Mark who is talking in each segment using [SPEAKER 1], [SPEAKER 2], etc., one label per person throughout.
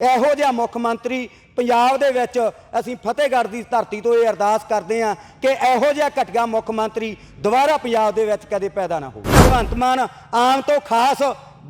[SPEAKER 1] ਇਹੋ ਜਿਹਾ ਮੁੱਖ ਮੰਤਰੀ ਪੰਜਾਬ ਦੇ ਵਿੱਚ ਅਸੀਂ ਫਤਿਹਗੜ੍ਹ ਦੀ ਧਰਤੀ ਤੋਂ ਇਹ ਅਰਦਾਸ ਕਰਦੇ ਹਾਂ ਕਿ ਇਹੋ ਜਿਹਾ ਘਟੀਆ ਮੁੱਖ ਮੰਤਰੀ ਦੁਬਾਰਾ ਪੰਜਾਬ ਦੇ ਵਿੱਚ ਕਦੇ ਪੈਦਾ ਨਾ ਹੋਵੇ। ਭਗਵੰਤ ਮਾਨ ਆਮ ਤੋਂ ਖਾਸ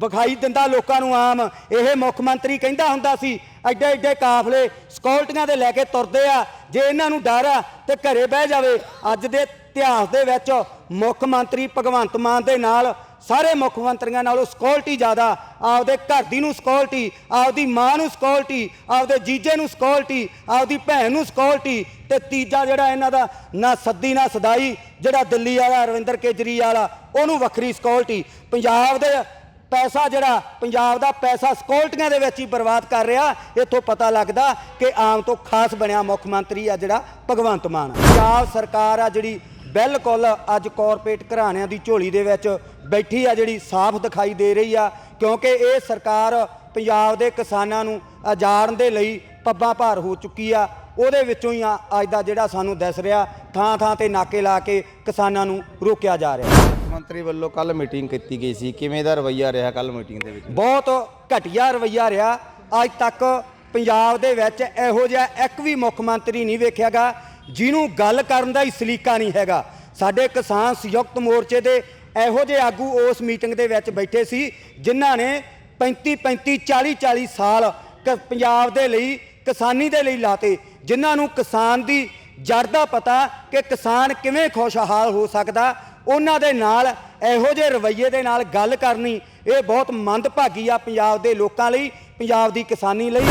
[SPEAKER 1] ਵਿਖਾਈ ਦਿੰਦਾ ਲੋਕਾਂ ਨੂੰ ਆਮ, ਇਹ ਮੁੱਖ ਮੰਤਰੀ ਕਹਿੰਦਾ ਹੁੰਦਾ ਸੀ, ਐਡੇ ਐਡੇ ਕਾਫਲੇ ਸਕਿਉਰਟੀਆਂ ਦੇ ਲੈ ਕੇ ਤੁਰਦੇ ਆ, ਜੇ ਇਹਨਾਂ ਨੂੰ ਡਰ ਆ ਤੇ ਘਰੇ ਬਹਿ ਜਾਵੇ। ਅੱਜ ਦੇ ਇਤਿਹਾਸ ਦੇ ਵਿੱਚ ਮੁੱਖ ਮੰਤਰੀ ਭਗਵੰਤ ਮਾਨ ਦੇ ਨਾਲ ਸਾਰੇ ਮੁੱਖ ਮੰਤਰੀਆਂ ਨਾਲੋਂ ਸਕਿਉਰਟੀ ਜ਼ਿਆਦਾ, ਆਪਦੇ ਘਰ ਦੀ ਨੂੰ ਸਕਿਉਰਟੀ ਆਪਦੀ ਮਾਂ ਨੂੰ ਸਕਿਉਰਟੀ ਆਪਦੇ ਜੀਜੇ ਨੂੰ ਸਕਿਉਰਟੀ ਆਪਦੀ ਭੈਣ ਨੂੰ ਸਕਿਉਰਟੀ ਤੇ ਤੀਜਾ ਜਿਹੜਾ ਇਹਨਾਂ ਦਾ ਨਾ ਸੱਦੀ ਨਾ ਸਦਾਈ ਜਿਹੜਾ ਦਿੱਲੀ ਵਾਲਾ, ਅਰਵਿੰਦਰ ਕੇਜਰੀਵਾਲ ਆ, ਉਹਨੂੰ ਵੱਖਰੀ ਸਕਿਉਰਟੀ ਪੰਜਾਬ ਦੇ ਪੈਸਾ ਜਿਹੜਾ, ਪੰਜਾਬ ਦਾ ਪੈਸਾ ਸਕਿਉਰਟੀਆਂ ਦੇ ਵਿੱਚ ਹੀ ਬਰਬਾਦ ਕਰ ਰਿਹਾ, ਇੱਥੋਂ ਪਤਾ ਲੱਗਦਾ ਕਿ ਆਮ ਤੋਂ ਖਾਸ ਬਣਿਆ ਮੁੱਖ ਮੰਤਰੀ ਆ ਜਿਹੜਾ ਭਗਵੰਤ ਮਾਨ ਪੰਜਾਬ ਸਰਕਾਰ ਆ ਜਿਹੜੀ ਬਿਲਕੁਲ ਅੱਜ ਕਾਰਪੋਰੇਟ ਘਰਾਣਿਆਂ ਦੀ ਝੋਲੀ ਦੇ ਵਿੱਚ ਬੈਠੀ ਆ ਜਿਹੜੀ ਸਾਫ਼ ਦਿਖਾਈ ਦੇ ਰਹੀ ਆ ਕਿਉਂਕਿ ਇਹ ਸਰਕਾਰ ਪੰਜਾਬ ਦੇ ਕਿਸਾਨਾਂ ਨੂੰ ਆਜ਼ਾਦ ਦੇ ਲਈ ਪੱਬਾਂ ਭਾਰ ਹੋ ਚੁੱਕੀ ਆ। ਉਹਦੇ ਵਿੱਚੋਂ ਹੀ ਆ ਅੱਜ ਦਾ ਜਿਹੜਾ ਸਾਨੂੰ ਦਿਸ ਰਿਹਾ ਥਾਂ ਥਾਂ ਤੇ ਨਾਕੇ ਲਾ ਕੇ ਕਿਸਾਨਾਂ ਨੂੰ ਰੋਕਿਆ ਜਾ ਰਿਹਾ।
[SPEAKER 2] ਮੰਤਰੀ ਵੱਲੋਂ ਕੱਲ ਮੀਟਿੰਗ ਕੀਤੀ ਗਈ ਸੀ। ਕਿਵੇਂ ਦਾ ਰਵੱਈਆ ਰਿਹਾ ਕੱਲ ਮੀਟਿੰਗ ਦੇ ਵਿੱਚ?
[SPEAKER 1] ਬਹੁਤ ਘਟੀਆ ਰਵਈਆ ਰਿਹਾ। ਅੱਜ ਤੱਕ ਪੰਜਾਬ ਦੇ ਵਿੱਚ ਇਹੋ ਜਿਹਾ ਇੱਕ ਵੀ ਮੁੱਖ ਮੰਤਰੀ ਨਹੀਂ ਵੇਖਿਆਗਾ ਜਿਹਨੂੰ ਗੱਲ ਕਰਨ ਦਾ ਹੀ ਸਲੀਕਾ ਨਹੀਂ ਹੈਗਾ। ਸਾਡੇ ਕਿਸਾਨ ਸੰਯੁਕਤ ਮੋਰਚੇ ਦੇ ਇਹੋ ਜਿਹੇ ਆਗੂ ਉਸ ਮੀਟਿੰਗ ਦੇ ਵਿੱਚ ਬੈਠੇ ਸੀ, ਜਿਨ੍ਹਾਂ ਨੇ 35 35 40 40 ਸਾਲ ਕ- ਪੰਜਾਬ ਦੇ ਲਈ, ਕਿਸਾਨੀ ਦੇ ਲਈ ਲਾਤੇ, ਜਿਨ੍ਹਾਂ ਨੂੰ ਕਿਸਾਨ ਦੀ ਜੜ ਦਾ ਪਤਾ ਕਿ ਕਿਸਾਨ ਕਿਵੇਂ ਖੁਸ਼ਹਾਲ ਹੋ ਸਕਦਾ, ਉਹਨਾਂ ਦੇ ਨਾਲ ਇਹੋ ਜਿਹੇ ਰਵੱਈਏ ਦੇ ਨਾਲ ਗੱਲ ਕਰਨੀ, ਇਹ ਬਹੁਤ ਮੰਦਭਾਗੀ ਆ ਪੰਜਾਬ ਦੇ ਲੋਕਾਂ ਲਈ, ਪੰਜਾਬ ਦੀ ਕਿਸਾਨੀ ਲਈ।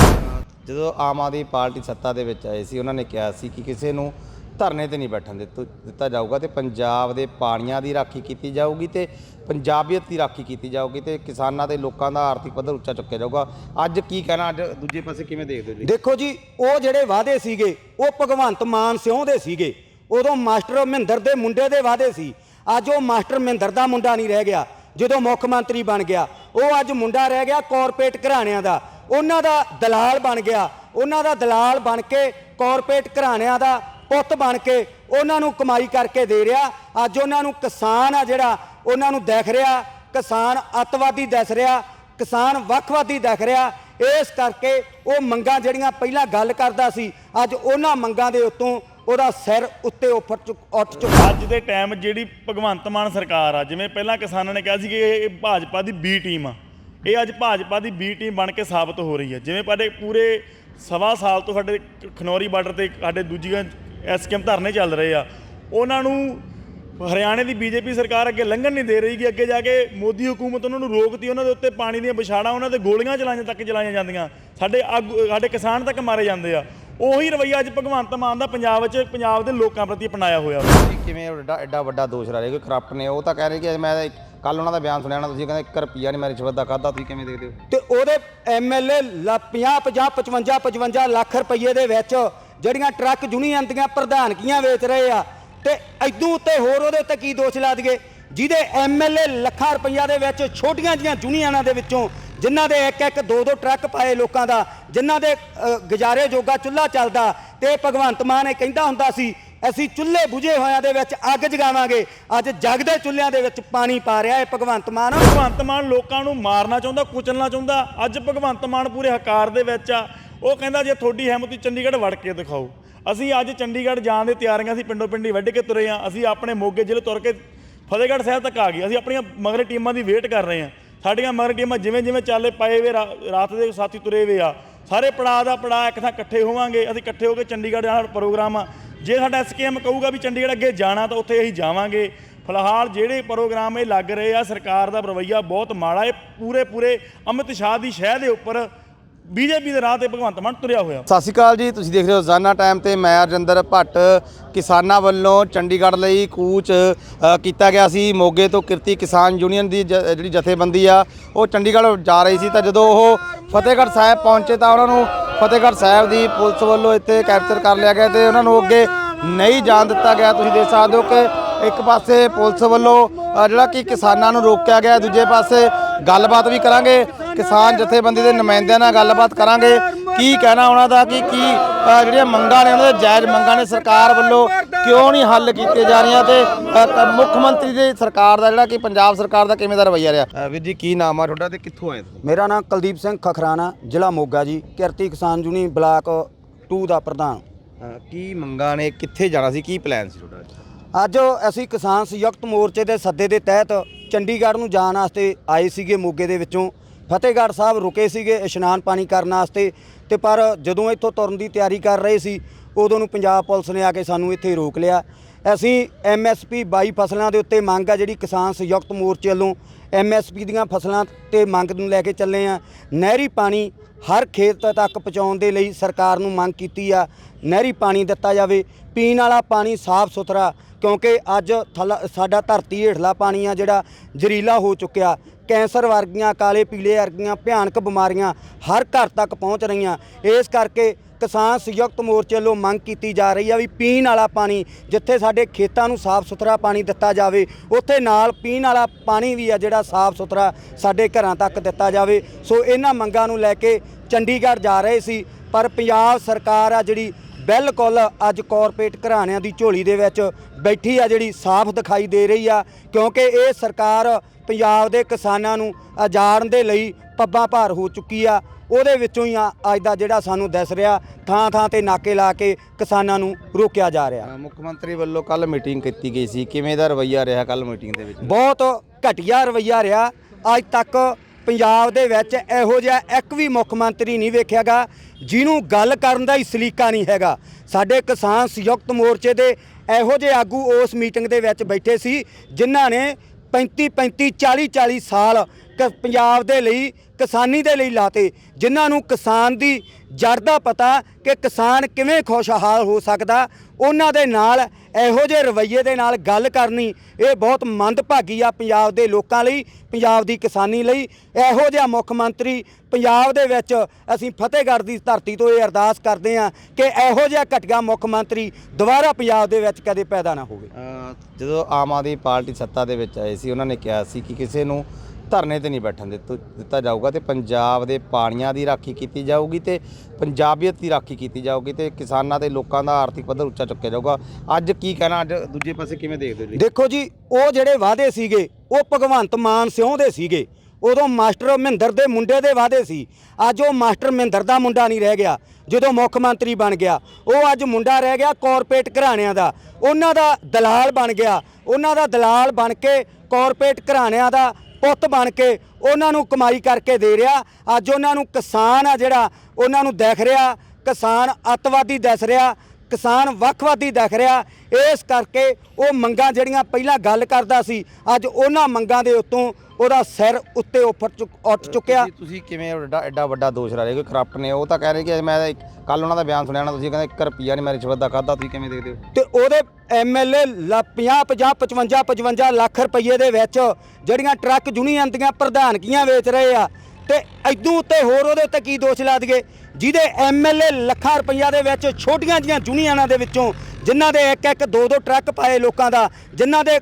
[SPEAKER 2] ਜਦੋਂ ਆਮ ਆਦਮੀ ਪਾਰਟੀ ਸੱਤਾ ਦੇ ਵਿੱਚ ਆਏ ਸੀ, ਉਹਨਾਂ ਨੇ ਕਿਹਾ ਸੀ ਕਿ ਕਿਸੇ ਨੂੰ ਧਰਨੇ ਤੇ ਨਹੀਂ ਬੈਠਣ ਦਿੱਤਾ ਦਿੱਤਾ ਜਾਊਗਾ ਤੇ ਪੰਜਾਬ ਦੇ ਪਾਣੀਆਂ ਦੀ ਰਾਖੀ ਕੀਤੀ ਜਾਊਗੀ ਤੇ ਪੰਜਾਬੀਅਤ ਦੀ ਰਾਖੀ ਕੀਤੀ ਜਾਊਗੀ ਤੇ ਕਿਸਾਨਾਂ ਦੇ ਲੋਕਾਂ ਦਾ ਆਰਥਿਕ ਪੱਧਰ ਉੱਚਾ ਚੁੱਕਿਆ ਜਾਊਗਾ। ਅੱਜ ਕੀ ਕਹਿਣਾ, ਅੱਜ ਦੂਜੇ ਪਾਸੇ ਕਿਵੇਂ ਦੇਖਦੇ ਹੋ ਜੀ
[SPEAKER 1] ਦੇਖੋ ਜੀ, ਉਹ ਜਿਹੜੇ ਵਾਅਦੇ ਸੀਗੇ, ਉਹ ਭਗਵੰਤ ਮਾਨ ਸਿਉਂ ਦੇ ਸੀਗੇ। ਉਦੋਂ ਮਾਸਟਰ ਮਹਿੰਦਰ ਦੇ ਮੁੰਡੇ ਦੇ ਵਾਅਦੇ ਸੀ। ਅੱਜ ਉਹ ਮਾਸਟਰ ਮਹਿੰਦਰ ਦਾ ਮੁੰਡਾ ਨਹੀਂ ਰਹਿ ਗਿਆ। ਜਦੋਂ ਮੁੱਖ ਮੰਤਰੀ ਬਣ ਗਿਆ, ਉਹ ਅੱਜ ਮੁੰਡਾ ਰਹਿ ਗਿਆ ਕਾਰਪੋਰੇਟ ਘਰਾਣਿਆਂ ਦਾ। ਉਹਨਾਂ ਦਾ ਦਲਾਲ ਬਣ ਗਿਆ। ਉਹਨਾਂ ਦਾ ਦਲਾਲ ਬਣ ਕੇ ਕਾਰਪੋਰੇਟ ਘਰਾਣਿਆਂ ਦਾ ਪੁੱਤ ਬਣ ਕੇ ਉਹਨਾਂ ਨੂੰ ਕਮਾਈ ਕਰਕੇ ਦੇ ਰਿਹਾ। ਅੱਜ ਉਹਨਾਂ ਨੂੰ ਕਿਸਾਨ ਆ ਜਿਹੜਾ, ਉਹਨਾਂ ਨੂੰ ਦੇਖ ਰਿਹਾ। ਕਿਸਾਨ ਅੱਤਵਾਦੀ ਦਿਸ ਰਿਹਾ, ਕਿਸਾਨ ਵੱਖਵਾਦੀ ਦਿਖ ਰਿਹਾ। ਇਸ ਕਰਕੇ ਉਹ ਮੰਗਾਂ ਜਿਹੜੀਆਂ ਪਹਿਲਾਂ ਗੱਲ ਕਰਦਾ ਸੀ, ਅੱਜ ਉਹਨਾਂ ਮੰਗਾਂ ਦੇ ਉੱਤੋਂ ਉਹਦਾ ਸਿਰ ਉੱਤੇ ਉੱਪਰ ਉੱਠ ਚੁੱਕਾ।
[SPEAKER 3] ਅੱਜ ਦੇ ਟਾਈਮ ਜਿਹੜੀ ਭਗਵੰਤ ਮਾਨ ਸਰਕਾਰ ਆ, ਜਿਵੇਂ ਪਹਿਲਾਂ ਕਿਸਾਨਾਂ ਨੇ ਕਿਹਾ ਸੀ ਕਿ ਇਹ ਭਾਜਪਾ ਦੀ ਬੀ ਟੀਮ ਆ। ਇਹ ਅੱਜ ਭਾਜਪਾ ਦੀ ਬੀ ਟੀਮ ਬਣ ਕੇ ਸਾਬਤ ਹੋ ਰਹੀ ਹੈ ਜਿਵੇਂ ਸਾਡੇ ਪੂਰੇ ਸਵਾ ਸਾਲ ਤੋਂ ਸਾਡੇ ਖਨੌਰੀ ਬਾਰਡਰ ਤੇ ਸਾਡੇ ਦੂਜੀਆਂ ਐਸਕੇਐਮ ਧਰਨੇ ਚੱਲ ਰਹੇ ਆ। ਉਹਨਾਂ ਨੂੰ ਹਰਿਆਣੇ ਦੀ ਬੀਜੇਪੀ ਸਰਕਾਰ ਅੱਗੇ ਲੰਘਣ ਨਹੀਂ ਦੇ ਰਹੀ ਕਿ ਅੱਗੇ ਜਾ ਕੇ ਮੋਦੀ ਹਕੂਮਤ ਉਹਨਾਂ ਨੂੰ ਰੋਕਤੀ ਉਹਨਾਂ ਦੇ ਉੱਤੇ ਪਾਣੀ ਦੀਆਂ ਵਿਛਾੜਾਂ ਉਹਨਾਂ ਤੇ ਗੋਲੀਆਂ ਚਲਾਈਆਂ ਤੱਕ ਚਲਾਈਆਂ ਜਾਂਦੀਆਂ। ਸਾਡੇ ਸਾਡੇ ਕਿਸਾਨ ਤੱਕ ਮਾਰੇ ਜਾਂਦੇ ਆ। ਉਹੀ ਰਵਈਆ ਅੱਜ ਭਗਵੰਤ ਮਾਨ ਦਾ ਪੰਜਾਬ ਵਿੱਚ ਪੰਜਾਬ ਦੇ ਲੋਕਾਂ ਪ੍ਰਤੀ ਅਪਣਾਇਆ ਹੋਇਆ।
[SPEAKER 2] ਕਿਵੇਂ ਐਡਾ ਐਡਾ ਵੱਡਾ ਦੋਸ਼ ਲਾ ਰਹੇ? ਕੋਈ ਕਰਪਟ ਨੇ ਉਹ ਤਾਂ ਕਹਿ ਰਹੇ ਕਿ ਮੈਂ ਕੱਲ ਉਹਨਾਂ ਦਾ ਬਿਆਨ ਸੁਣਿਆ ਨਾ ਤੁਸੀਂ ਕਹਿੰਦੇ 1 ਰੁਪਿਆ ਨਹੀਂ ਮੈਂ ਰਿਸ਼ਵਤ ਦਾ ਖਾਦਾ ਤੁਸੀਂ ਕਿਵੇਂ ਦੇਖਦੇ ਹੋ?
[SPEAKER 1] ਤੇ ਉਹਦੇ ਐਮਐਲਏ 50 50 55 55 ਲੱਖ ਰੁਪਏ ਦੇ ਵਿੱਚ ਜਿਹੜੀਆਂ ਟਰੱਕ ਯੂਨੀਅਨ ਦੀਆਂ ਪ੍ਰਧਾਨਗੀਆਂ ਵੇਚ ਰਹੇ ਆ ਤੇ ਐਦੂ ਉੱਤੇ ਹੋਰ ਉਹਦੇ ਉੱਤੇ ਕੀ ਦੋਸ਼ ਲਾ ਦਈਏ? ਜਿਹਦੇ ਐਮਐਲਏ ਲੱਖਾਂ ਰੁਪਈਆ ਦੇ ਵਿੱਚ ਛੋਟੀਆਂ ਜੀਆਂ ਯੂਨੀਅਨਾਂ ਦੇ ਵਿੱਚੋਂ, ਜਿਨ੍ਹਾਂ ਦੇ ਇੱਕ ਇੱਕ ਦੋ ਦੋ ਟਰੱਕ ਪਾਏ ਲੋਕਾਂ ਦਾ, ਜਿਨ੍ਹਾਂ ਦੇ ਗੁਜ਼ਾਰੇ ਜੋਗਾ ਚੁੱਲ੍ਹਾ ਚੱਲਦਾ ਤੇ ਭਗਵੰਤ ਮਾਨ ਇਹ ਕਹਿੰਦਾ ਹੁੰਦਾ ਸੀ, ਅਸੀਂ ਚੁੱਲ੍ਹੇ ਬੁਝੇ ਹੋਇਆਂ ਦੇ ਵਿੱਚ ਅੱਗ ਜਗਾਵਾਂਗੇ। ਅੱਜ ਜਗਦੇ ਚੁੱਲ੍ਹਿਆਂ ਦੇ ਵਿੱਚ ਪਾਣੀ ਪਾ ਰਿਹਾ ਇਹ ਭਗਵੰਤ ਮਾਨ।
[SPEAKER 3] ਭਗਵੰਤ ਮਾਨ ਲੋਕਾਂ ਨੂੰ ਮਾਰਨਾ ਚਾਹੁੰਦਾ, ਕੁਚਲਣਾ ਚਾਹੁੰਦਾ। ਅੱਜ ਭਗਵੰਤ ਮਾਨ ਪੂਰੇ ਹਕਾਰ ਦੇ ਵਿੱਚ ਆ। ਉਹ ਕਹਿੰਦਾ ਜੇ ਤੁਹਾਡੀ ਹਿੰਮਤ ਤੁਸੀਂ ਚੰਡੀਗੜ੍ਹ ਵੜ ਕੇ ਦਿਖਾਓ। ਅਸੀਂ ਅੱਜ ਚੰਡੀਗੜ੍ਹ ਜਾਣ ਦੀ ਤਿਆਰੀਆਂ ਸੀ, ਪਿੰਡੋਂ ਪਿੰਡੀ ਵੱਢ ਕੇ ਤੁਰੇ ਆ। ਅਸੀਂ ਆਪਣੇ ਮੋਗੇ ਜ਼ਿਲ੍ਹੇ ਤੁਰ ਕੇ ਫਤਿਹਗੜ੍ਹ ਸਾਹਿਬ ਤੱਕ ਆ ਗਏ। ਅਸੀਂ ਆਪਣੀਆਂ ਮਗਰ ਟੀਮਾਂ ਦੀ ਵੇਟ ਕਰ ਰਹੇ ਆ। ਸਾਡੀਆਂ ਮਗਰ ਟੀਮਾਂ ਜਿਵੇਂ ਜਿਵੇਂ ਚੱਲੇ ਪਏ ਵੇ ਰਾਤ ਦੇ ਸਾਥੀ ਤੁਰੇ ਵੇ ਆ। ਸਾਰੇ ਪੜਾਅ ਦਾ ਪੜਾਅ ਇੱਕ ਥਾਂ ਇਕੱਠੇ ਹੋਵਾਂਗੇ। ਅਸੀਂ ਇਕੱਠੇ ਹੋ ਕੇ ਚੰਡੀਗੜ੍ਹ ਜਾਣਾ ਪ੍ਰੋਗਰਾਮ ਆ। ਜੇ ਸਾਡਾ ਐਸਕੇਐਮ ਕਹੂਗਾ ਵੀ ਚੰਡੀਗੜ੍ਹ ਅੱਗੇ ਜਾਣਾ, ਤਾਂ ਉੱਥੇ ਅਸੀਂ ਜਾਵਾਂਗੇ। ਫਿਲਹਾਲ ਜਿਹੜੇ ਪ੍ਰੋਗਰਾਮ ਇਹ ਲੱਗ ਰਹੇ ਆ, ਸਰਕਾਰ ਦਾ ਰਵੱਈਆ ਬਹੁਤ ਮਾੜਾ ਹੈ ਪੂਰੇ ਪੂਰੇ ਅਮਿਤ ਸ਼ਾਹ ਦੀ ਸ਼ਹਿ ਦੇ ਉੱਪਰ ਬੀਜੇਪੀ ਦੇ ਰਾਹ ਤੇ ਭਗਵੰਤ ਮਾਨ ਤੁਰਿਆ ਹੋਇਆ।
[SPEAKER 2] ਸਤਿ ਸ਼੍ਰੀ ਅਕਾਲ ਜੀ, ਤੁਸੀਂ ਦੇਖ ਰਹੇ ਹੋ ਰੋਜ਼ਾਨਾ ਟਾਈਮ ਤੇ ਮੈਂ ਅਰਜਿੰਦਰ ਭੱਟ। ਕਿਸਾਨਾਂ ਵੱਲੋਂ ਚੰਡੀਗੜ੍ਹ ਲਈ ਕੂਚ ਕੀਤਾ ਗਿਆ ਸੀ। ਮੋਗੇ ਤੋਂ ਕਿਰਤੀ ਕਿਸਾਨ ਯੂਨੀਅਨ ਦੀ ਜ- ਜਿਹੜੀ ਜਥੇਬੰਦੀ ਆ, ਉਹ ਚੰਡੀਗੜ੍ਹ ਜਾ ਰਹੀ ਸੀ। ਤਾਂ ਜਦੋਂ ਉਹ ਫਤਿਹਗੜ੍ਹ ਸਾਹਿਬ ਪਹੁੰਚੇ ਤਾਂ ਉਹਨਾਂ ਨੂੰ ਫਤਿਹਗੜ੍ਹ ਸਾਹਿਬ ਦੀ ਪੁਲਿਸ ਵੱਲੋਂ ਇੱਥੇ ਕੈਪਚਰ ਕਰ ਲਿਆ ਗਿਆ ਤੇ ਉਹਨਾਂ ਨੂੰ ਅੱਗੇ ਨਹੀਂ ਜਾਣ ਦਿੱਤਾ ਗਿਆ। ਤੁਸੀਂ ਦੇਖ ਸਕਦੇ ਹੋ ਕਿ ਇੱਕ ਪਾਸੇ ਪੁਲਿਸ ਵੱਲੋਂ ਜਿਹੜਾ ਕਿ ਕਿਸਾਨਾਂ ਨੂੰ ਰੋਕਿਆ ਗਿਆ, ਦੂਜੇ ਪਾਸੇ ਗੱਲਬਾਤ ਵੀ ਕਰਾਂਗੇ। ਕਿਸਾਨ ਜਥੇਬੰਦੀ ਦੇ ਨੁਮਾਇੰਦਿਆਂ ਨਾਲ ਗੱਲਬਾਤ ਕਰਾਂਗੇ। ਕੀ ਕਹਿਣਾ ਉਹਨਾਂ ਦਾ ਕਿ ਕੀ ਜਿਹੜੀਆਂ ਮੰਗਾਂ ਨੇ ਉਹਨਾਂ ਦੇ ਜਾਇਜ਼ ਮੰਗਾਂ ਨੇ ਸਰਕਾਰ ਵੱਲੋਂ ਕਿਉਂ ਨਹੀਂ ਹੱਲ ਕੀਤੇ ਜਾ ਰਹੀਆਂ ਤੇ ਮੁੱਖ ਮੰਤਰੀ ਦੇ ਸਰਕਾਰ ਦਾ ਜਿਹੜਾ ਕਿ ਪੰਜਾਬ ਸਰਕਾਰ ਦਾ ਕਿਵੇਂ ਦਾ ਰਵੱਈਆ ਰਿਹਾ? ਵੀਰ ਜੀ ਕੀ ਨਾਮ ਆ ਤੁਹਾਡਾ ਤੇ ਕਿੱਥੋਂ ਆਏ ਤੁਸੀਂ?
[SPEAKER 1] ਮੇਰਾ ਨਾਮ ਕੁਲਦੀਪ ਸਿੰਘ ਖਖਰਾਣਾ ਜ਼ਿਲ੍ਹਾ ਮੋਗਾ ਜੀ ਕਿਰਤੀ ਕਿਸਾਨ ਯੂਨੀ ਬਲਾਕ 2 ਦਾ ਪ੍ਰਧਾਨ।
[SPEAKER 2] ਕੀ ਮੰਗਾਂ ਨੇ ਕਿੱਥੇ ਜਾਣਾ ਸੀ ਕੀ ਪਲਾਨ ਸੀ ਤੁਹਾਡਾ? ਅੱਜ
[SPEAKER 1] ਅਸੀਂ ਕਿਸਾਨ ਸੰਯੁਕਤ ਮੋਰਚੇ ਦੇ ਸੱਦੇ ਦੇ ਤਹਿਤ ਚੰਡੀਗੜ੍ਹ ਨੂੰ ਜਾਣ ਵਾਸਤੇ ਆਏ ਸੀਗੇ ਮੋਗੇ ਦੇ ਵਿੱਚੋਂ। ਫਤਿਹਗੜ੍ਹ ਸਾਹਿਬ ਰੁਕੇ ਸੀਗੇ ਇਸ਼ਨਾਨ ਪਾਣੀ ਕਰਨ ਵਾਸਤੇ ਤੇ ਪਰ ਜਦੋਂ ਇੱਥੋਂ ਤੁਰਨ ਦੀ ਤਿਆਰੀ ਕਰ ਰਹੇ ਸੀ, ਉਦੋਂ ਨੂੰ ਪੰਜਾਬ ਪੁਲਿਸ ਨੇ ਆ ਕੇ ਸਾਨੂੰ ਇੱਥੇ ਰੋਕ ਲਿਆ। ਅਸੀਂ ਐਮਐਸਪੀ 22 ਫਸਲਾਂ ਦੇ ਉੱਤੇ ਮੰਗ ਆ, ਜਿਹੜੀ ਕਿਸਾਨ ਸੰਯੁਕਤ ਮੋਰਚੇ ਵੱਲੋਂ ਐਮਐਸਪੀ ਦੀਆਂ ਫਸਲਾਂ ਤੇ ਮੰਗ ਨੂੰ ਲੈ ਕੇ ਚੱਲੇ ਆ। ਨਹਿਰੀ ਪਾਣੀ ਹਰ ਖੇਤ ਤੱਕ ਪਹੁੰਚਾਉਣ ਦੇ ਲਈ ਸਰਕਾਰ ਨੂੰ ਮੰਗ ਕੀਤੀ ਆ। ਨਹਿਰੀ ਪਾਣੀ ਦਿੱਤਾ ਜਾਵੇ, ਪੀਣ ਵਾਲਾ ਪਾਣੀ ਸਾਫ਼ ਸੁਥਰਾ ਕਿਉਂਕਿ ਅੱਜ ਥੱਲਾ ਸਾਡਾ ਧਰਤੀ ਹੇਠਲਾ ਪਾਣੀ ਆ ਜਿਹੜਾ ਜ਼ਹਿਰੀਲਾ ਹੋ ਚੁੱਕਿਆ। ਕੈਂਸਰ ਵਰਗੀਆਂ, ਕਾਲੇ ਪੀਲੇ ਵਰਗੀਆਂ, ਭਿਆਨਕ ਬਿਮਾਰੀਆਂ ਹਰ ਘਰ ਤੱਕ ਪਹੁੰਚ ਰਹੀਆਂ। ਇਸ ਕਰਕੇ ਕਿਸਾਨ ਸੰਯੁਕਤ ਮੋਰਚੇ ਵੱਲੋਂ ਮੰਗ ਕੀਤੀ ਜਾ ਰਹੀ ਆ ਵੀ ਪੀਣ ਵਾਲਾ ਪਾਣੀ ਜਿੱਥੇ ਸਾਡੇ ਖੇਤਾਂ ਨੂੰ ਸਾਫ਼ ਸੁਥਰਾ ਪਾਣੀ ਦਿੱਤਾ ਜਾਵੇ, ਉੱਥੇ ਨਾਲ ਪੀਣ ਵਾਲਾ ਪਾਣੀ ਵੀ ਆ ਜਿਹੜਾ ਸਾਫ਼ ਸੁਥਰਾ ਸਾਡੇ ਘਰਾਂ ਤੱਕ ਦਿੱਤਾ ਜਾਵੇ। ਸੋ ਇਹਨਾਂ ਮੰਗਾਂ ਨੂੰ ਲੈ ਕੇ ਚੰਡੀਗੜ੍ਹ ਜਾ ਰਹੇ ਸੀ, ਪਰ ਪੰਜਾਬ ਸਰਕਾਰ ਆ ਜਿਹੜੀ ਬਿਲਕੁਲ ਅੱਜ ਕਾਰਪੋਰੇਟ ਘਰਾਣਿਆਂ ਦੀ ਝੋਲੀ ਦੇ ਵਿੱਚ ਬੈਠੀ ਆ ਜਿਹੜੀ ਸਾਫ਼ ਦਿਖਾਈ ਦੇ ਰਹੀ ਆ ਕਿਉਂਕਿ ਇਹ ਸਰਕਾਰ ਪੰਜਾਬ ਦੇ ਕਿਸਾਨਾਂ ਨੂੰ ਆਜ਼ਾਦਨ ਦੇ ਲਈ ਪੱਬਾਂ ਭਾਰ ਹੋ ਚੁੱਕੀ ਆ। ਉਹਦੇ ਵਿੱਚੋਂ ਹੀ ਆ ਅੱਜ ਦਾ ਜਿਹੜਾ ਸਾਨੂੰ ਦਿਸ ਰਿਹਾ ਥਾਂ ਥਾਂ ਤੇ ਨਾਕੇ ਲਾ ਕੇ ਕਿਸਾਨਾਂ ਨੂੰ ਰੋਕਿਆ ਜਾ ਰਿਹਾ।
[SPEAKER 2] ਮੁੱਖ ਮੰਤਰੀ ਵੱਲੋਂ ਕੱਲ ਮੀਟਿੰਗ ਕੀਤੀ ਗਈ ਸੀ। ਕਿਵੇਂ ਦਾ ਰਵੱਈਆ ਰਿਹਾ ਕੱਲ ਮੀਟਿੰਗ ਦੇ ਵਿੱਚ?
[SPEAKER 1] ਬਹੁਤ ਘਟੀਆ ਰਵਈਆ ਰਿਹਾ। ਅੱਜ ਤੱਕ ਪੰਜਾਬ ਦੇ ਵਿੱਚ ਇਹੋ ਜਿਹਾ ਇੱਕ ਵੀ ਮੁੱਖ ਮੰਤਰੀ ਨਹੀਂ ਵੇਖਿਆਗਾ, ਜਿਹਨੂੰ ਗੱਲ ਕਰਨ ਦਾ ਹੀ ਸਲੀਕਾ ਨਹੀਂ ਹੈਗਾ। ਸਾਡੇ ਕਿਸਾਨ ਸੰਯੁਕਤ ਮੋਰਚੇ ਦੇ ਇਹੋ ਜਿਹੇ ਆਗੂ ਉਸ ਮੀਟਿੰਗ ਦੇ ਵਿੱਚ ਬੈਠੇ ਸੀ, ਜਿਨ੍ਹਾਂ ਨੇ 35 35 40 40 ਸਾਲ ਕ- ਪੰਜਾਬ ਦੇ ਲਈ ਕਿਸਾਨੀ ਦੇ ਲਈ ਲਾਤੇ ਜਿਨ੍ਹਾਂ ਨੂੰ ਕਿਸਾਨ ਦੀ ਜੜ ਦਾ ਪਤਾ ਕਿ ਕਿਸਾਨ ਕਿਵੇਂ ਖੁਸ਼ਹਾਲ ਹੋ ਸਕਦਾ ਉਹਨਾਂ ਦੇ ਨਾਲ ਇਹੋ ਜਿਹੇ ਰਵੱਈਏ ਦੇ ਨਾਲ ਗੱਲ ਕਰਨੀ ਇਹ ਬਹੁਤ ਮੰਦਭਾਗੀ ਆ ਪੰਜਾਬ ਦੇ ਲੋਕਾਂ ਲਈ ਪੰਜਾਬ ਦੀ ਕਿਸਾਨੀ ਲਈ। ਇਹੋ ਜਿਹਾ ਮੁੱਖ ਮੰਤਰੀ ਪੰਜਾਬ ਦੇ ਵਿੱਚ ਅਸੀਂ ਫਤਿਹਗੜ੍ਹ ਦੀ ਧਰਤੀ ਤੋਂ ਇਹ ਅਰਦਾਸ ਕਰਦੇ ਹਾਂ ਕਿ ਇਹੋ ਜਿਹਾ ਘਟੀਆ ਮੁੱਖ ਮੰਤਰੀ ਦੁਬਾਰਾ ਪੰਜਾਬ ਦੇ ਵਿੱਚ ਕਦੇ ਪੈਦਾ ਨਾ ਹੋਵੇ।
[SPEAKER 2] ਅ, ਜਦੋਂ ਆਮ ਆਦਮੀ ਪਾਰਟੀ ਸੱਤਾ ਦੇ ਵਿੱਚ ਆਏ ਸੀ ਉਹਨਾਂ ਨੇ ਕਿਹਾ ਸੀ ਕਿ ਕਿਸੇ ਨੂੰ ਧਰਨੇ ਤੇ ਨਹੀਂ ਬੈਠਣ ਦਿੱਤ- ਦਿੱਤਾ ਜਾਊਗਾ ਤੇ ਪੰਜਾਬ ਦੇ ਪਾਣੀਆਂ ਦੀ ਰਾਖੀ ਕੀਤੀ ਜਾਊਗੀ ਤੇ ਪੰਜਾਬੀਅਤ ਦੀ ਰਾਖੀ ਕੀਤੀ ਜਾਊਗੀ ਤੇ ਕਿਸਾਨਾਂ ਤੇ ਲੋਕਾਂ ਦਾ ਆਰਥਿਕ ਪੱਧਰ ਉੱਚਾ ਚੁੱਕਿਆ ਜਾਊਗਾ। ਅੱਜ ਕੀ ਕਹਿਣਾ, ਅੱਜ ਦੂਜੇ ਪਾਸੇ ਕਿਵੇਂ ਦੇਖਦੇ ਹੋ ਜੀ?
[SPEAKER 1] ਦੇਖੋ ਜੀ, ਉਹ ਜਿਹੜੇ ਵਾਅਦੇ ਸੀਗੇ, ਉਹ ਭਗਵੰਤ ਮਾਨ ਸਿਉਂ ਦੇ ਸੀਗੇ। ਉਦੋਂ ਮਾਸਟਰ ਮਹਿੰਦਰ ਦੇ ਮੁੰਡੇ ਦੇ ਵਾਅਦੇ ਸੀ। ਅੱਜ ਉਹ ਮਾਸਟਰ ਮਹਿੰਦਰ ਦਾ ਮੁੰਡਾ ਨਹੀਂ ਰਹਿ ਗਿਆ। ਜਦੋਂ ਮੁੱਖ ਮੰਤਰੀ ਬਣ ਗਿਆ, ਉਹ ਅੱਜ ਮੁੰਡਾ ਰਹਿ ਗਿਆ ਕਾਰਪੋਰੇਟ ਘਰਾਣਿਆਂ ਦਾ। ਉਹਨਾਂ ਦਾ ਦਲਾਲ ਬਣ ਗਿਆ। ਉਹਨਾਂ ਦਾ ਦਲਾਲ ਬਣ ਕੇ ਕਾਰਪੋਰੇਟ ਘਰਾਣਿਆਂ ਦਾ ਪੁੱਤ ਬਣ ਕੇ ਉਹਨਾਂ ਨੂੰ ਕਮਾਈ ਕਰਕੇ ਦੇ ਰਿਹਾ। ਅੱਜ ਉਹਨਾਂ ਨੂੰ ਕਿਸਾਨ ਆ ਜਿਹੜਾ, ਉਹਨਾਂ ਨੂੰ ਦੇਖ ਰਿਹਾ। ਕਿਸਾਨ ਅੱਤਵਾਦੀ ਦਿਸ ਰਿਹਾ, ਕਿਸਾਨ ਵੱਖਵਾਦੀ ਦਿਖ ਰਿਹਾ। ਇਸ ਕਰਕੇ ਉਹ ਮੰਗਾਂ ਜਿਹੜੀਆਂ ਪਹਿਲਾਂ ਗੱਲ ਕਰਦਾ ਸੀ, ਅੱਜ ਉਹਨਾਂ ਮੰਗਾਂ ਦੇ ਉੱਤੋਂ ਉਹਦਾ ਸਿਰ ਉੱਤੇ ਉੱਪਰ ਚੁੱਕ- ਉੱਠ ਚੁੱਕਿਆ।
[SPEAKER 2] ਤੁਸੀਂ- ਤੁਸੀਂ ਕਿਵੇਂ ਐਡਾ ਐਡਾ ਵੱਡਾ ਦੋਸ਼ ਲਾ ਰਹੇ ਹੋ? ਕਿ ਕਰਪਟ ਨੇ ਉਹ ਤਾਂ ਕਹਿ ਰਹੇ ਕਿ ਮੈਂ ਕੱਲ ਉਹਨਾਂ ਦਾ ਬਿਆਨ ਸੁਣਿਆ ਨਾ ਤੁਸੀਂ ਕਹਿੰਦੇ 1 ਰੁਪਿਆ ਨਹੀਂ ਮੈਂ ਰਿਸ਼ਵਤ ਦਾ ਖਾਦਾ ਤੁਸੀਂ ਕਿਵੇਂ ਦੇਖਦੇ ਹੋ?
[SPEAKER 1] ਤੇ ਉਹਦੇ ਐਮਐਲਏ 50 50 55 55 ਲੱਖ ਰੁਪਏ ਦੇ ਵਿੱਚ ਜਿਹੜੀਆਂ ਟਰੱਕ ਯੂਨੀਅਨ ਦੀਆਂ ਪ੍ਰਧਾਨਗੀਆਂ ਵੇਚ ਰਹੇ ਆ ਤੇ ਐਦੂ ਉੱਤੇ ਹੋਰ ਉਹਦੇ ਉੱਤੇ ਕੀ ਦੋਸ਼ ਲਾ ਦਈਏ? ਜਿਹਦੇ ਐਮਐਲਏ ਲੱਖਾਂ ਰੁਪਈਆ ਦੇ ਵਿੱਚ ਛੋਟੀਆਂ ਜੀਆਂ ਯੂਨੀਅਨਾਂ ਦੇ ਵਿੱਚੋਂ ਜਿਨ੍ਹਾਂ ਦੇ ਇੱਕ ਇੱਕ ਦੋ ਦੋ ਟਰੱਕ ਪਾਏ ਲੋਕਾਂ ਦਾ, ਜਿਨ੍ਹਾਂ ਦੇ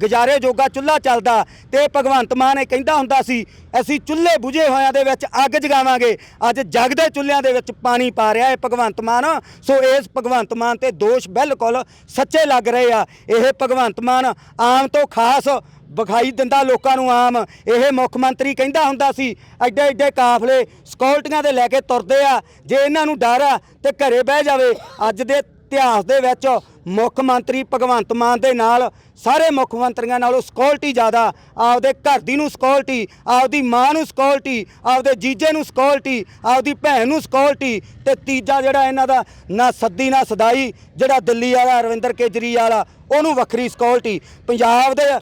[SPEAKER 1] ਗੁਜ਼ਾਰੇ ਜੋਗਾ ਚੁੱਲ੍ਹਾ ਚੱਲਦਾ ਤੇ ਭਗਵੰਤ ਮਾਨ ਇਹ ਕਹਿੰਦਾ ਹੁੰਦਾ ਸੀ, ਅਸੀਂ ਚੁੱਲ੍ਹੇ ਬੁਝੇ ਹੋਇਆਂ ਦੇ ਵਿੱਚ ਅੱਗ ਜਗਾਵਾਂਗੇ, ਅੱਜ ਜਗਦੇ ਚੁੱਲ੍ਹਿਆਂ ਦੇ ਵਿੱਚ ਪਾਣੀ ਪਾ ਰਿਹਾ ਹੈ ਭਗਵੰਤ ਮਾਨ। ਸੋ ਇਸ ਭਗਵੰਤ ਮਾਨ ਤੇ ਦੋਸ਼ ਬਿਲਕੁਲ ਸੱਚੇ ਲੱਗ ਰਹੇ ਆ। ਇਹ ਭਗਵੰਤ ਮਾਨ ਆਮ ਤੋਂ ਖਾਸ ਵਿਖਾਈ ਦਿੰਦਾ ਲੋਕਾਂ ਨੂੰ ਆਮ। ਇਹ ਮੁੱਖ ਮੰਤਰੀ ਕਹਿੰਦਾ ਹੁੰਦਾ ਸੀ, ਐਡੇ ਐਡੇ ਕਾਫਲੇ ਸਕਿਉਰਟੀਆਂ ਦੇ ਲੈ ਕੇ ਤੁਰਦੇ ਆ। ਜੇ ਇਹਨਾਂ ਨੂੰ ਡਰ ਆ ਤੇ ਘਰੇ ਬਹਿ ਜਾਵੇ। ਅੱਜ ਦੇ ਇਤਿਹਾਸ ਦੇ ਵਿੱਚ ਮੁੱਖ ਮੰਤਰੀ ਭਗਵੰਤ ਮਾਨ ਦੇ ਨਾਲ ਸਾਰੇ ਮੁੱਖ ਮੰਤਰੀਆਂ ਨਾਲੋਂ ਸਕਿਉਰਟੀ ਜ਼ਿਆਦਾ। ਆਪਦੇ ਘਰ ਦੀ ਨੂੰ ਸਕਿਉਰਟੀ, ਆਪਦੀ ਮਾਂ ਨੂੰ ਸਕਿਉਰਟੀ, ਆਪਦੇ ਜੀਜੇ ਨੂੰ ਸਕਿਉਰਟੀ, ਆਪਦੀ ਭੈਣ ਨੂੰ ਸਕਿਉਰਟੀ ਤੇ ਤੀਜਾ ਜਿਹੜਾ ਇਹਨਾਂ ਦਾ ਨਾ ਸੱਦੀ ਨਾ ਸਦਾਈ ਜਿਹੜਾ ਦਿੱਲੀ ਵਾਲਾ, ਅਰਵਿੰਦਰ ਕੇਜਰੀਵਾਲ ਆ, ਉਹਨੂੰ ਵੱਖਰੀ ਸਕਿਉਰਟੀ। ਪੰਜਾਬ ਦੇ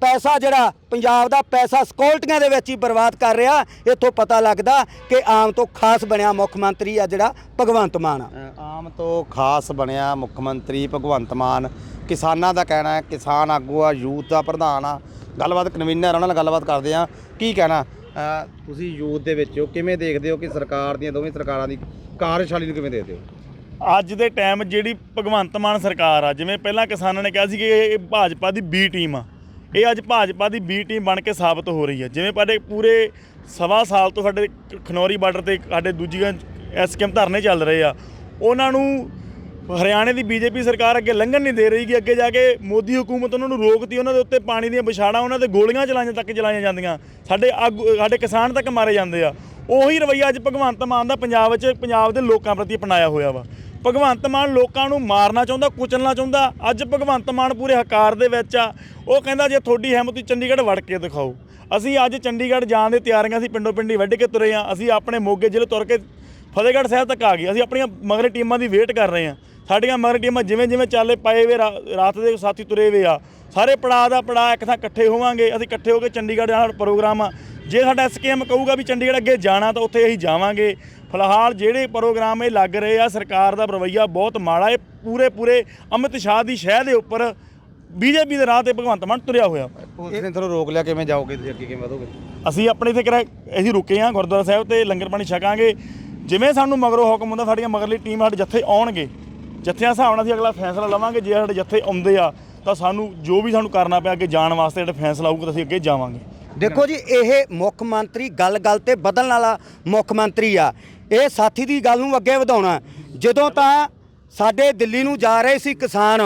[SPEAKER 1] ਪੈਸਾ ਜਿਹੜਾ ਪੰਜਾਬ ਦਾ ਪੈਸਾ ਸਕਿਉਰਟੀਆਂ ਦੇ ਵਿੱਚ ਹੀ ਬਰਬਾਦ ਕਰ ਰਿਹਾ ਇੱਥੋਂ ਪਤਾ ਲੱਗਦਾ ਕਿ ਆਮ ਤੋਂ ਖਾਸ ਬਣਿਆ ਮੁੱਖ ਮੰਤਰੀ ਆ ਜਿਹੜਾ ਭਗਵੰਤ ਮਾਨ ਆ।
[SPEAKER 2] ਆਮ ਤੋਂ ਖਾਸ ਬਣਿਆ ਮੁੱਖ ਮੰਤਰੀ ਭਗਵੰਤ ਮਾਨ। ਕਿਸਾਨਾਂ ਦਾ ਕਹਿਣਾ ਹੈ ਕਿਸਾਨ ਆਗੂ ਆ ਯੂਥ ਦਾ ਪ੍ਰਧਾਨ ਆ। ਗੱਲਬਾਤ ਕਨਵੀਨਰ ਉਹਨਾਂ ਨਾਲ ਗੱਲਬਾਤ ਕਰਦੇ ਆ ਕੀ ਕਹਿਣਾ? ਤੁਸੀਂ ਯੂਥ ਦੇ ਵਿੱਚ ਹੋ ਕਿਵੇਂ ਦੇਖਦੇ ਹੋ ਕਿ ਸਰਕਾਰ ਦੀਆਂ ਦੋਵੇਂ ਸਰਕਾਰਾਂ ਦੀ ਕਾਰਜਸ਼ਾਲੀ ਨੂੰ ਕਿਵੇਂ ਦੇਖਦੇ ਹੋ?
[SPEAKER 3] ਅੱਜ ਦੇ ਟਾਈਮ ਜਿਹੜੀ ਭਗਵੰਤ ਮਾਨ ਸਰਕਾਰ ਆ ਜਿਵੇਂ ਪਹਿਲਾਂ ਕਿਸਾਨਾਂ ਨੇ ਕਿਹਾ ਸੀ ਕਿ ਇਹ ਭਾਜਪਾ ਦੀ ਬੀ ਟੀਮ ਆ। ਇਹ ਅੱਜ ਭਾਜਪਾ ਦੀ ਬੀ ਟੀਮ ਬਣ ਕੇ ਸਾਬਤ ਹੋ ਰਹੀ ਹੈ। ਜਿਵੇਂ ਸਾਡੇ ਪੂਰੇ ਸਵਾ ਸਾਲ ਤੋਂ ਸਾਡੇ ਖਨੌਰੀ ਬਾਰਡਰ ਤੇ ਸਾਡੇ ਦੂਜੀਆਂ ਐਸਕੇਐਮ ਧਰਨੇ ਚੱਲ ਰਹੇ ਆ। ਉਹਨਾਂ ਨੂੰ ਹਰਿਆਣੇ ਦੀ ਬੀਜੇਪੀ ਸਰਕਾਰ ਅੱਗੇ ਲੰਘਣ ਨਹੀਂ ਦੇ ਰਹੀ ਕਿ ਅੱਗੇ ਜਾ ਕੇ ਮੋਦੀ ਹਕੂਮਤ ਉਹਨਾਂ ਨੂੰ ਰੋਕਦੀ, ਉਹਨਾਂ ਦੇ ਉੱਤੇ ਪਾਣੀ ਦੀਆਂ ਵਿਛਾੜਾਂ, ਉਹਨਾਂ ਤੇ ਗੋਲੀਆਂ ਚਲਾਈਆਂ ਤੱਕ ਚਲਾਈਆਂ ਜਾਂਦੀਆਂ। ਸਾਡੇ ਆਗੂ- ਸਾਡੇ ਕਿਸਾਨ ਤੱਕ ਮਾਰੇ ਜਾਂਦੇ ਆ। ਉਹੀ ਰਵਈਆ ਅੱਜ ਭਗਵੰਤ ਮਾਨ ਦਾ ਪੰਜਾਬ ਵਿੱਚ ਪੰਜਾਬ ਦੇ ਲੋਕਾਂ ਪ੍ਰਤੀ ਅਪਣਾਇਆ ਹੋਇਆ ਵਾ। ਭਗਵੰਤ ਮਾਨ ਲੋਕਾਂ ਨੂੰ ਮਾਰਨਾ ਚਾਹੁੰਦਾ, ਕੁਚਲਣਾ ਚਾਹੁੰਦਾ। ਅੱਜ ਭਗਵੰਤ ਮਾਨ ਪੂਰੇ ਹਕਾਰ ਦੇ ਵਿੱਚ ਆ। ਉਹ ਕਹਿੰਦਾ, ਜੇ ਤੁਹਾਡੀ ਹਿੰਮਤ ਚੰਡੀਗੜ੍ਹ ਵੜ ਕੇ ਦਿਖਾਓ। ਅਸੀਂ ਅੱਜ ਚੰਡੀਗੜ੍ਹ ਜਾਣ ਦੀ ਤਿਆਰੀਆਂ ਅਸੀਂ ਪਿੰਡੋਂ ਪਿੰਡੀ ਵੱਢ ਕੇ ਤੁਰੇ ਆ। ਅਸੀਂ ਆਪਣੇ ਮੋਗੇ ਜ਼ਿਲ੍ਹੇ ਤੁਰ ਕੇ ਫਤਿਹਗੜ੍ਹ ਸਾਹਿਬ ਤੱਕ ਆ ਗਏ। ਅਸੀਂ ਆਪਣੀਆਂ ਮਗਰ ਟੀਮਾਂ ਦੀ ਵੇਟ ਕਰ ਰਹੇ ਆ। ਸਾਡੀਆਂ ਮਗਰ ਟੀਮਾਂ ਜਿਵੇਂ ਜਿਵੇਂ ਚਾਲੇ ਪਏ ਵੇ ਰਾਤ ਦੇ ਸਾਥੀ ਤੁਰੇ ਵੇ ਆ। ਸਾਰੇ ਪੜਾਅ ਦਾ ਪੜਾਅ ਇੱਕ ਥਾਂ ਇਕੱਠੇ ਹੋਵਾਂਗੇ। ਅਸੀਂ ਇਕੱਠੇ ਹੋ ਕੇ ਚੰਡੀਗੜ੍ਹ ਜਾਣਾ ਪ੍ਰੋਗਰਾਮ ਆ। ਜੇ ਸਾਡਾ ਐਸਕੇਐਮ ਕਹੂਗਾ ਵੀ ਚੰਡੀਗੜ੍ਹ ਅੱਗੇ ਜਾਣਾ, ਤਾਂ ਉੱਥੇ ਅਸੀਂ ਜਾਵਾਂਗੇ। ਫਿਲਹਾਲ ਜਿਹੜੇ ਪ੍ਰੋਗਰਾਮ ਇਹ ਲੱਗ ਰਹੇ ਆ ਸਰਕਾਰ ਦਾ ਰਵੱਈਆ ਬਹੁਤ ਮਾੜਾ ਇਹ ਪੂਰੇ ਪੂਰੇ ਅਮਿਤ ਸ਼ਾਹ ਦੀ ਸ਼ਹਿ ਦੇ ਉੱਪਰ ਬੀਜੇਪੀ ਦੇ ਰਾਹ ਤੇ ਭਗਵੰਤ ਮਾਨ ਤੁਰਿਆ ਹੋਇਆ।
[SPEAKER 2] ਪੁਲਿਸ ਨੇ ਤੁਹਾਨੂੰ ਰੋਕ ਲਿਆ ਕਿਵੇਂ ਜਾਓਗੇ ਤੁਸੀਂ ਅੱਗੇ ਕਿਵੇਂ ਵਧੋਗੇ?
[SPEAKER 3] ਅਸੀਂ ਆਪਣੇ ਇੱਥੇ ਕਿਹੜਾ ਅਸੀਂ ਰੁਕੇ ਹਾਂ ਗੁਰਦੁਆਰਾ ਸਾਹਿਬ ਤੇ ਲੰਗਰ ਪਾਣੀ ਛਕਾਂਗੇ। ਜਿਵੇਂ ਸਾਨੂੰ ਮਗਰੋਂ ਹੁਕਮ ਹੁੰਦਾ ਸਾਡੀਆਂ ਮਗਰਲੀ ਟੀਮ ਸਾਡੇ ਜੱਥੇ ਆਉਣਗੇ ਜੱਥਿਆਂ ਹਿਸਾਬ ਨਾਲ ਅਸੀਂ ਅਗਲਾ ਫੈਸਲਾ ਲਵਾਂਗੇ ਜੇ ਸਾਡੇ ਜੱਥੇ ਆਉਂਦੇ ਆ ਤਾਂ ਸਾਨੂੰ ਜੋ ਵੀ ਸਾਨੂੰ ਕਰਨਾ ਪਿਆ ਅੱਗੇ ਜਾਣ ਵਾਸਤੇ ਜਿਹੜਾ ਫੈਸਲਾ ਆਊਗਾ ਤਾਂ ਅਸੀਂ ਅੱਗੇ ਜਾਵਾਂਗੇ।
[SPEAKER 1] ਦੇਖੋ ਜੀ ਇਹ ਮੁੱਖ ਮੰਤਰੀ ਗੱਲ-ਗੱਲ ਤੇ ਬਦਲਣ ਵਾਲਾ ਮੁੱਖ ਮੰਤਰੀ ਆ। ਇਹ ਸਾਥੀ ਦੀ ਗੱਲ ਨੂੰ ਅੱਗੇ ਵਧਾਉਣਾ ਜਦੋਂ ਤਾਂ ਸਾਡੇ ਦਿੱਲੀ ਨੂੰ ਜਾ ਰਹੇ ਸੀ ਕਿਸਾਨ,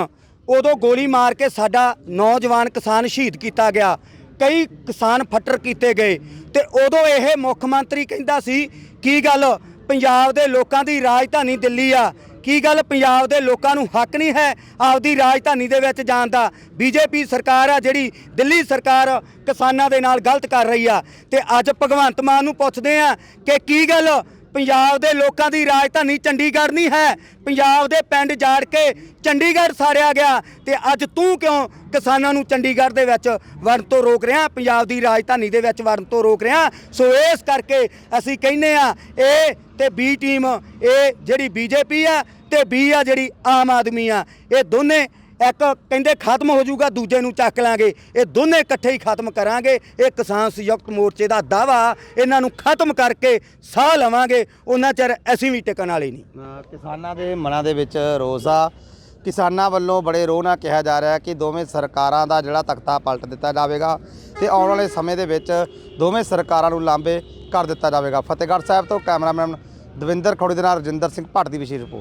[SPEAKER 1] ਉਦੋਂ ਗੋਲੀ ਮਾਰ ਕੇ ਸਾਡਾ ਨੌਜਵਾਨ ਕਿਸਾਨ ਸ਼ਹੀਦ ਕੀਤਾ ਗਿਆ। ਕਈ ਕਿਸਾਨ ਫੱਟਰ ਕੀਤੇ ਗਏ ਤੇ ਉਦੋਂ ਇਹ ਮੁੱਖ ਮੰਤਰੀ ਕਹਿੰਦਾ ਸੀ, ਕੀ ਗੱਲ? ਪੰਜਾਬ ਦੇ ਲੋਕਾਂ ਦੀ ਰਾਜਧਾਨੀ ਦਿੱਲੀ ਆ। ਕੀ ਗੱਲ? ਪੰਜਾਬ ਦੇ ਲੋਕਾਂ ਨੂੰ ਹੱਕ ਨਹੀਂ ਹੈ ਆਪਦੀ ਰਾਜਧਾਨੀ ਦੇ ਵਿੱਚ ਜਾਣ ਦਾ। ਬੀਜੇਪੀ ਸਰਕਾਰ ਆ ਜਿਹੜੀ ਦਿੱਲੀ ਸਰਕਾਰ ਕਿਸਾਨਾਂ ਦੇ ਨਾਲ ਗਲਤ ਕਰ ਰਹੀ ਆ। ਤੇ ਅੱਜ ਭਗਵੰਤ ਮਾਨ ਨੂੰ ਪੁੱਛਦੇ ਆ ਕਿ ਕੀ ਗੱਲ? ਪੰਜਾਬ ਦੇ ਲੋਕਾਂ ਦੀ ਰਾਜਧਾਨੀ ਚੰਡੀਗੜ੍ਹ ਨਹੀਂ ਹੈ। ਪੰਜਾਬ ਦੇ ਪਿੰਡ ਜਾੜ ਕੇ ਚੰਡੀਗੜ੍ਹ ਸਾੜਿਆ ਗਿਆ ਤੇ ਅੱਜ ਤੂੰ ਕਿਉਂ ਕਿਸਾਨਾਂ ਨੂੰ ਚੰਡੀਗੜ੍ਹ ਦੇ ਵਿੱਚ ਵੜਨ ਤੋਂ ਰੋਕ ਰਿਹਾ? ਪੰਜਾਬ ਦੀ ਰਾਜਧਾਨੀ ਦੇ ਵਿੱਚ ਵੜਨ ਤੋਂ ਰੋਕ ਰਿਹਾ। ਸੋ ਇਸ ਕਰਕੇ ਅਸੀਂ ਕਹਿੰਨੇ ਆ ਇਹ ਤੇ ਬੀ ਟੀਮ ਇਹ ਜਿਹੜੀ ਬੀਜੇਪੀ ਆ ਤੇ ਬੀ ਆ ਜਿਹੜੀ ਆਮ ਆਦਮੀ ਆ। ਇਹ ਦੋਨੇ ਇੱਕ ਕਹਿੰਦੇ ਖਤਮ ਹੋ ਜਾਊਗਾ, ਦੂਜੇ ਨੂੰ ਚੱਕ ਲਾਂਗੇ। ਇਹ ਦੋਨੇ ਇਕੱਠੇ ਹੀ ਖਤਮ ਕਰਾਂਗੇ। ਇਹ ਕਿਸਾਨ ਸੰਯੁਕਤ ਮੋਰਚੇ ਦਾ ਦਾਵਾ ਇਹਨਾਂ ਨੂੰ ਖਤਮ ਕਰਕੇ ਸਾਹ ਲਵਾਂਗੇ। ਉਹਨਾਂ ਚਿਰ ਅਸੀਂ ਵੀ ਟਿਕਣ ਵਾਲੇ ਨਹੀਂ।
[SPEAKER 2] ਕਿਸਾਨਾਂ ਦੇ ਮਨਾਂ ਦੇ ਵਿੱਚ ਰੋਸ ਆ। ਕਿਸਾਨਾਂ ਵੱਲੋਂ ਬੜੇ ਰੋਹ ਨਾਲ ਕਿਹਾ ਜਾ ਰਿਹਾ ਕਿ ਦੋਵੇਂ ਸਰਕਾਰਾਂ ਦਾ ਜਿਹੜਾ ਤਖਤਾ ਪਲਟ ਦਿੱਤਾ ਜਾਵੇਗਾ ਤੇ ਆਉਣ ਵਾਲੇ ਸਮੇਂ ਦੇ ਵਿੱਚ ਦੋਵੇਂ ਸਰਕਾਰਾਂ ਨੂੰ ਲਾਂਬੇ ਕਰ ਦਿੱਤਾ ਜਾਵੇਗਾ। ਫਤਿਹਗੜ੍ਹ ਸਾਹਿਬ ਤੋਂ ਕੈਮਰਾਮੈਨ ਦਵਿੰਦਰ ਖੋੜੀ ਦੇ ਨਾਲ ਰਜਿੰਦਰ ਸਿੰਘ ਭੱਟ ਦੀ ਵਿਸ਼ੇਸ਼ ਰਿਪੋਰਟ।